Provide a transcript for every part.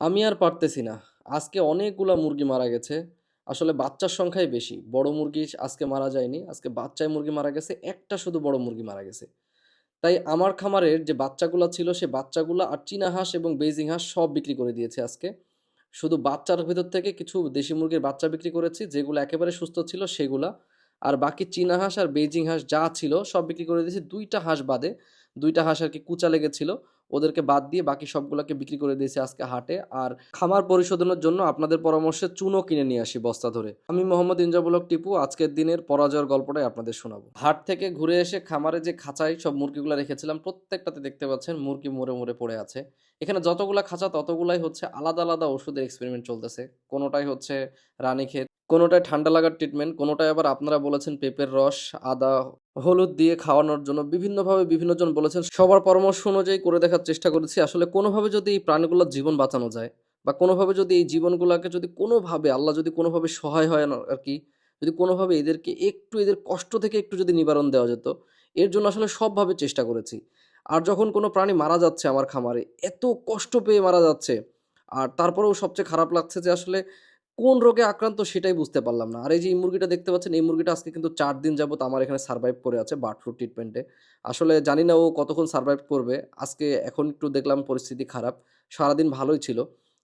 আমি আর পারতেছি না। আজকে অনেকগুলা মুরগি মারা গেছে। আসলে বাচ্চার সংখ্যাই বেশি। বড় মুরগি আজকে মারা যায়নি। আজকে বাচ্চায় মুরগি মারা গেছে। একটা শুধু বড় মুরগি মারা গেছে। তাই আমার খামারের যে বাচ্চাগুলা ছিল, সে বাচ্চাগুলা আর চীনা হাঁস এবং বেইজিং হাঁস সব বিক্রি করে দিয়েছে আজকে। শুধু বাচ্চার ভিতর থেকে কিছু দেশি মুরগির বাচ্চা বিক্রি করেছি, যেগুলো একেবারে সুস্থ ছিল সেগুলা। আর বাকি চীনা হাঁস আর বেইজিং হাঁস যা ছিল সব বিক্রি করে দিয়েছি দুইটা হাঁস বাদে। দুইটা হাঁস আর কি কুচা লেগেছিল। ওদেরকে বাদ দিয়ে বাকি সবগুলাকে বিক্রি করে দিয়েছি আজকে হাটে। আর খামার পরিশোধনের জন্য আপনাদের পরামর্শে চুনও কিনে নিয়ে আসি বস্তা ধরে। আমি মোহাম্মদ ইনজাবুল হক টিপু আজকের দিনের পরাজয়ের গল্পটাই আপনাদের শোনাবো। হাট থেকে ঘুরে এসে খামারে যে খাঁচায় সব মুরগিগুলো রেখেছিলাম প্রত্যেকটাতে দেখতে পাচ্ছেন মুরগি মরে, মরে পড়ে আছে। এখানে যতগুলা খাঁচা ততগুলাই হচ্ছে আলাদা, আলাদা ওষুধের এক্সপেরিমেন্ট চলতেছে। কোনোটাই হচ্ছে রানী রানীক্ষেত, কোনোটায় ঠান্ডা লাগার ট্রিটমেন্ট, কোনোটায় আবার আপনারা বলেছেন পেঁপের রস, আদা, হলুদ দিয়ে খাওয়ানোর জন্য বিভিন্নভাবে বিভিন্নজন বলেছেন। সবার পরামর্শ অনুযায়ী করে দেখার চেষ্টা করেছি। আসলে কোনোভাবে যদি এই প্রাণীগুলোর জীবন বাঁচানো যায় বা কোনোভাবে যদি এই জীবনগুলোকে যদি কোনোভাবে আল্লাহ যদি কোনোভাবে সহায় হয় না আর কি যদি কোনোভাবে এদেরকে একটু এদের কষ্ট থেকে একটু যদি নিবারণ দেওয়া যেত, এর জন্য আসলে সবভাবে চেষ্টা করেছি। আর যখন কোনো প্রাণী মারা যাচ্ছে আমার খামারে, এত কষ্ট পেয়ে মারা যাচ্ছে, আর তারপরেও সবচেয়ে খারাপ লাগছে যে আসলে কোন রোগে আক্রান্ত সেটাই বুঝতে পারলাম না। আর এই যে এই মুরগিটা দেখতে পাচ্ছেন, এই মুরগিটা আজকে কিন্তু চার দিন যাবত আমার এখানে সার্ভাইভ করে আছে বার্ড ফ্লু ট্রিটমেন্টে। আসলে জানি না ও কতক্ষণ সারভাইভ করবে। আজকে এখন একটু দেখলাম পরিস্থিতি খারাপ। সারাদিন ভালোই ছিল।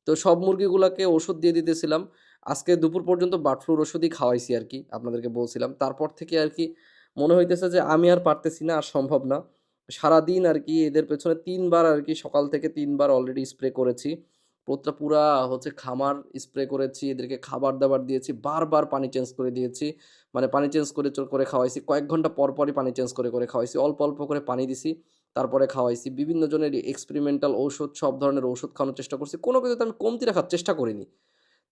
তো সব মুরগিগুলোকে ওষুধ দিয়ে দিতেছিলাম। আজকে দুপুর পর্যন্ত বার্ড ফ্লুর ওষুধই খাওয়াইছি আর কি আপনাদেরকে বলছিলাম। তারপর থেকে আর কি মনে হইতেছে যে আমি আর পারতেছি না, আর সম্ভব না। সারাদিন আর কি এদের পেছনে তিনবার আর কি সকাল থেকে তিনবার অলরেডি স্প্রে করেছি। প্রোতটা পুরা হচ্ছে খামার স্প্রে করেছি, এদেরকে খাবার-দাবার দিয়েছি, বারবার পানি চেঞ্জ করে দিয়েছি। মানে পানি চেঞ্জ করে, করে খাওয়াইছি। কয়েক ঘণ্টা পর, পরই পানি চেঞ্জ করে, করে খাওয়াইছি। অল্প, অল্প করে পানি দিছি, তারপরে খাওয়াইছি। বিভিন্ন জনের এক্সপেরিমেন্টাল ঔষধ, সব ধরনের ঔষধ খাওয়ানোর চেষ্টা করছি। কোনো কিছুতে আমি কমতি রাখার চেষ্টা করিনি।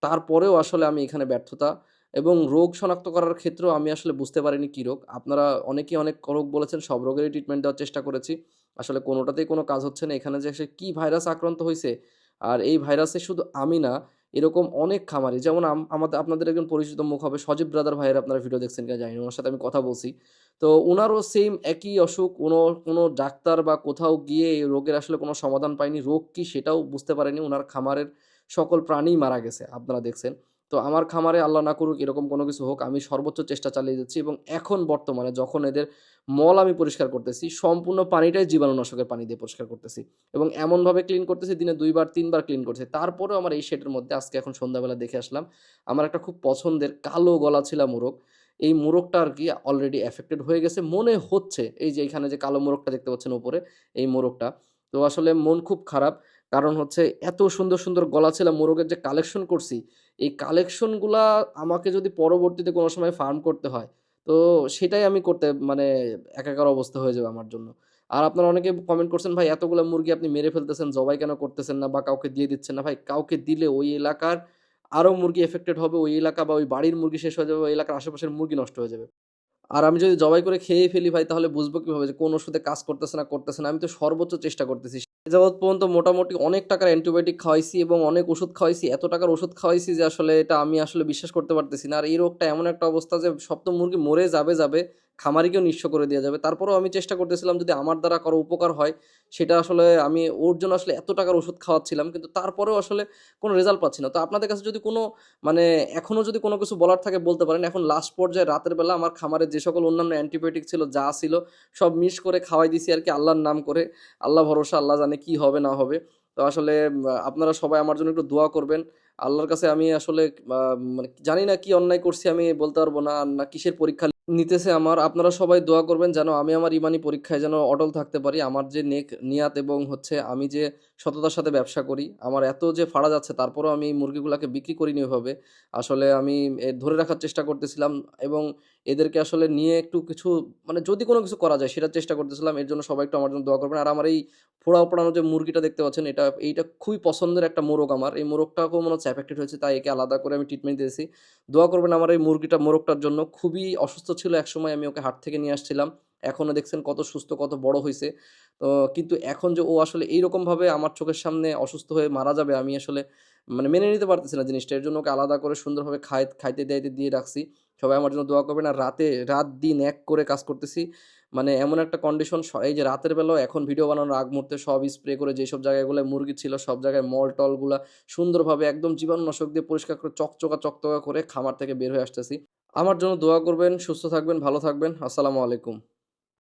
তারপরেও আসলে আমি এখানে ব্যর্থতা এবং রোগ শনাক্ত করার ক্ষেত্রেও আমি আসলে বুঝতে পারিনি কী রোগ। আপনারা অনেকেই অনেক রোগ বলেছেন, সব রোগেরই ট্রিটমেন্ট দেওয়ার চেষ্টা করেছি। আসলে কোনোটাতেই কোনো কাজ হচ্ছে না। এখানে যে এসে কী ভাইরাস আক্রান্ত হইছে, আর এই ভাইরাসে শুধু আমি না, এরকম অনেক খামারি যেমন আমাদের আপনাদের একজন পরিচিত মুখ হবে সজীব ব্রাদার ভাইয়ের আপনারা ভিডিও দেখছেন কিনা জানি ওনার সাথে আমি কথা বলছি। তো ওনারও সেম একই অসুখ। কোনো, কোনো ডাক্তার বা কোথাও গিয়ে এই রোগের আসলে কোনো সমাধান পায়নি। রোগ কি সেটাও বুঝতে পারেনি। ওনার খামারের সকল প্রাণী মারা গেছে, আপনারা দেখছেন। তো আমার খামারে আল্লাহ না করুক এরকম কোনো কিছু হোক, আমি সর্বোচ্চ চেষ্টা চালিয়ে যাচ্ছি এবং এখন বর্তমানে যখন এদের মল আমি পরিষ্কার করতেছি, সম্পূর্ণ পানিটাই জীবাণুনাশকের পানি দিয়ে পরিষ্কার করতেছি এবং এমনভাবে ক্লিন করতেছি দিনে দুইবার তিনবার ক্লিন করছি। তারপরেও আমার এই শেডের মধ্যে আজকে এখন সন্ধ্যাবেলা দেখে আসলাম, আমার একটা খুব পছন্দের কালো গলাছিলা মোরগ, এই মোরগটা আর কি অলরেডি এফেক্টেড হয়ে গেছে মনে হচ্ছে। এই যে এখানে যে কালো মোরগটা দেখতে পাচ্ছেন উপরে, এই মোরগটা। তো আসলে মন খুব খারাপ। কারণ হচ্ছে এত সুন্দর, সুন্দর গলাছিলা মোরগের যে কালেকশন করছি, এই কালেকশনগুলা আমাকে যদি পরবর্তীতে কোনো সময় ফার্ম করতে হয়, তো সেটাই আমি করতে মানে একাকার অবস্থা হয়ে যাবে আমার জন্য। আর আপনারা অনেকে কমেন্ট করছেন, "ভাই এতগুলা মুরগি আপনি মেরে ফেলতেছেন, জবাই কেন করতেছেন না বা কাউকে দিয়ে দিচ্ছেন না?" ভাই কাউকে দিলে ওই এলাকার আরও মুরগি এফেক্টেড হবে। ওই এলাকা বা ওই বাড়ির মুরগি শেষ হয়ে যাবে, ওই এলাকার আশেপাশের মুরগি নষ্ট হয়ে যাবে। আর আমি যদি জবাই করে খেয়ে ফেলি ভাই তাহলে বুঝব কীভাবে যে কোন ওষুধে কাজ করতেছে না, করতেছে না। আমি তো সর্বোচ্চ চেষ্টা করতেছি। যাবৎ পর্যন্ত মোটামুটি অনেক টাকার অ্যান্টিবায়োটিক খাওয়াইছি এবং অনেক ওষুধ খাওয়াইছি। এত টাকার ওষুধ খাওয়াইছি যে আসলে এটা আমি আসলে বিশ্বাস করতে পারতেছি না। আর এই রোগটা এমন একটা অবস্থা যে সপ্তম মুরগি মরে যাবে, যাবে। খামারিকেও নিঃস্ব করে দেওয়া যাবে। তারপরেও আমি চেষ্টা করতেছিলাম যদি আমার দ্বারা কারও উপকার হয়, সেটা আসলে আমি ওর জন্য আসলে এত টাকার ওষুধ খাওয়াচ্ছিলাম। কিন্তু তারপরেও আসলে কোনো রেজাল্ট পাচ্ছি না। তো আপনাদের কাছে যদি কোনো মানে এখনও যদি কোনো কিছু বলার থাকে বলতে পারেন। এখন লাস্ট পর্যায়ে রাতের বেলা আমার খামারে যে সকল অন্যান্য অ্যান্টিবায়োটিক ছিল, যা ছিল সব মিস করে খাওয়াই দিছি আর কি আল্লাহর নাম করে। আল্লাহ ভরসা, আল্লাহ জানে কী হবে না হবে। তো আসলে আপনারা সবাই আমার জন্য একটু দোয়া করবেন। আল্লাহর কাছে আমি আসলে মানে জানি না কি অন্যায় করছি আমি বলতে পারব না, না কিসের পরীক্ষা নিতেছে আমার। আপনারা সবাই দোয়া করবেন যেন আমি আমার ইমানি পরীক্ষায় যেন অটল থাকতে পারি। আমার যে নেক নিয়াত এবং হচ্ছে আমি যে সততার সাথে ব্যবসা করি, আমার এত যে ফাড়া যাচ্ছে তারপরও আমি মুরগিগুলাকে বিক্রি করিনি ওইভাবে। আসলে আমি ধরে রাখার চেষ্টা করতেছিলাম এবং এদেরকে আসলে নিয়ে একটু কিছু মানে যদি কোনো কিছু করা যায় সেটার চেষ্টা করতেছিলাম। এর জন্য সবাই একটু আমার জন্য দোয়া করবেন। আর আমার এই ফোড়াও পড়ানো যে মুরগিটা দেখতে পাচ্ছেন এটা এইটা খুবই পছন্দের একটা মোরগ আমার। এই মোরগটাকেও মনে হচ্ছে এফেক্টেড হয়েছে তাই একে আলাদা করে আমি ট্রিটমেন্ট দিয়েছি। দোয়া করবেন আমার এই মুরগিটা মোরগটার জন্য। খুবই অসুস্থ ছিল একসময় আমি ওকে হাট থেকে নিয়ে আসছিলাম। এখনও দেখছেন কত সুস্থ, কত বড় হয়েছে তো কিন্তু এখন যে ও আসলে এইরকমভাবে আমার চোখের সামনে অসুস্থ হয়ে মারা যাবে আমি আসলে মানে মেনে নিতে পারতেছি না জিনিসটা। এর জন্য ওকে আলাদা করে সুন্দরভাবে খাই খাইতে দাইতে দিয়ে রাখছি। সবাই আমার জন্য দোয়া করবেন। আর রাতে, রাত দিন এক করে কাজ করতেছি। মানে এমন একটা কন্ডিশন এই যে রাতের বেলাও এখন ভিডিও বানানোর আগ মুহূর্তে সব স্প্রে করে যেসব জায়গাগুলো মুরগি ছিল, সব জায়গায় মল টলগুলো সুন্দরভাবে একদম জীবাণুনাশক দিয়ে পরিষ্কার করে চকচকা চকচকা করে খামার থেকে বের হয়ে আসতেছি আমার জন্য দোয়া করবেন, সুস্থ থাকবেন, ভালো থাকবেন আসসালামু আলাইকুম